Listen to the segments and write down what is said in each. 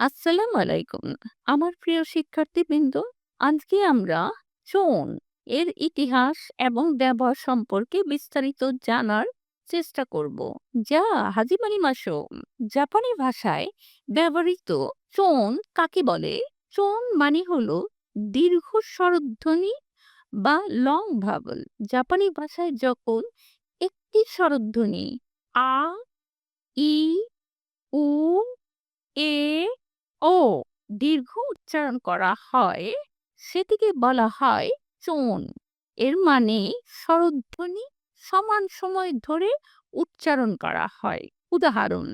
আসসালামু আলাইকুম। আমার প্রিয় শিক্ষার্থীবৃন্দ, আজকে আমরা চোন এর ইতিহাস এবং ব্যবহার সম্পর্কে বিস্তারিত জানার চেষ্টা করব। যা হাজিমানি মাসো জাপানি ভাষায় ব্যবহৃত চোন কাকে বলে? চোন মানে হলো দীর্ঘ স্বরধ্বনি বা লং ভাবল। জাপানি ভাষায় যখন একটি স্বরধ্বনি আ, ই, উ, এ, ও, দীর্ঘ উচ্চারণ করা হয়, সেটিকে বলা হয় চোন। এর মানে স্বরধ্বনি সমান সময় ধরে উচ্চারণ করা হয়। উদাহরণ,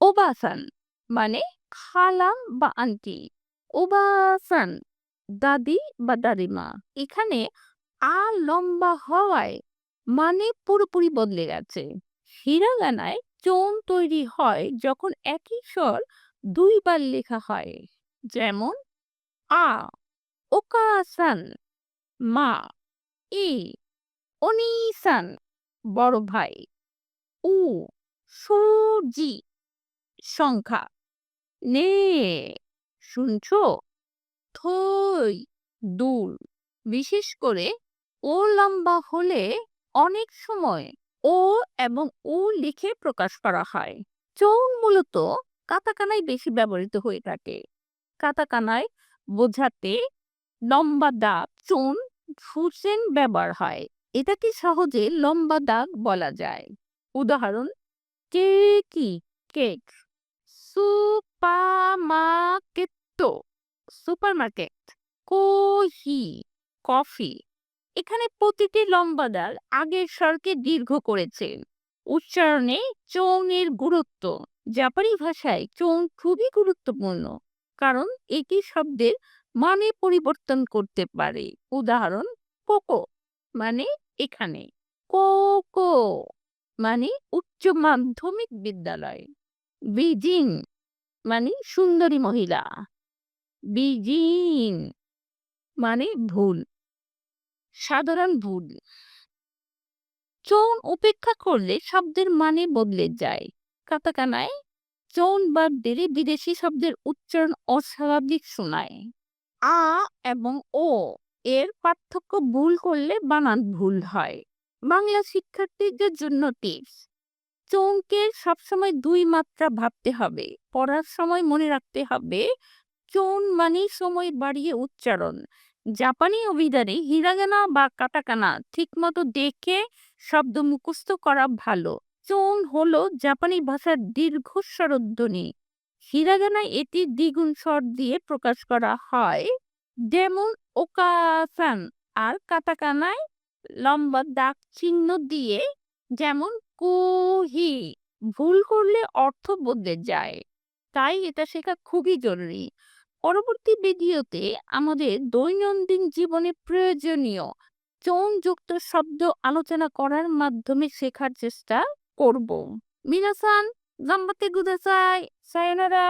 ওবাসান মানে খালাম বা আন্টি ওবাসান দাদি বা দাদিমা এখানে আ লম্বা হওয়ায় মানে পুরোপুরি বদলে গেছে হিরাগানায় চোন তৈরি হয় যখন একই স্বর দুইবার লেখা হয়। যেমন, আ, ওকাসান, মা, ই, অনিসান, বড় ভাই, উ সুজি সংখ্যা, নে, শুনছো, থই দূর বিশেষ করে, ও লম্বা হলে অনেক সময় ও এবং উ লিখে প্রকাশ করা হয়। চৌন মূলত কাতাকানায় বেশি ব্যবহৃত হয়ে থাকে। কাতাকানায় বোঝাতে লম্বা দাগ চুন ফুসেন ব্যবহার হয়। এটাকে সহজে লম্বা দাগ বলা যায়। উদাহরণ কেকি কেক? সুপারমার্কেট সুপারমার্কেট, কোহি, কফি। এখানে প্রতিটি লম্বা দাগ আগের স্বরকে দীর্ঘ করেছে। উচ্চারণে চৌনের গুরুত্ব। জাপানি ভাষায় চোং খুবই গুরুত্বপূর্ণ। কারণ একই শব্দের মানে পরিবর্তন করতে পারে। উদাহরণ, কোকো মানে এখানে। কোকো মানে উচ্চ মাধ্যমিক বিদ্যালয়। বিজিং মানে সুন্দরী মহিলা। বিজিন মানে ভুল। সাধারণ ভুল। চৌন উপেক্ষা করলে শব্দের মানে বদলে যায়। কাতাকানায় চৌন বাদ দিলে বিদেশি শব্দের উচ্চারণ অস্বাভাবিক শোনায়। আ এবং ও এর পার্থক্য ভুল করলে বানান ভুল হয়। বাংলা শিক্ষার্থীদের জন্য টিপস, চৌনকে সবসময় দুই মাত্রা ভাবতে হবে, পড়ার সময় মনে রাখতে হবে, চৌন মানে সময় বাড়িয়ে উচ্চারণ। জাপানি অভিধানে হিরাগানা বা কাটাকানা ঠিকমতো দেখে শব্দ মুখস্থ করা ভালো। চৌন হল জাপানি ভাষার দীর্ঘ স্বরধ্বনি। হিরাগানায় এটি দ্বিগুণ স্বর দিয়ে প্রকাশ করা হয়। যেমন ওকাসান আর কাতাকানায় লম্বা দাগ চিহ্ন দিয়ে, যেমন কুহি, ভুল করলে অর্থ বদলে যায়। তাই এটা শেখা খুবই জরুরি। পরবর্তী ভিডিওতে আমাদের দৈনন্দিন জীবনে প্রয়োজনীয় চৌনযুক্ত শব্দ আলোচনা করার মাধ্যমে শেখার চেষ্টা করব মিনাসান গাম্বাতে গুদাসাই সায়নারা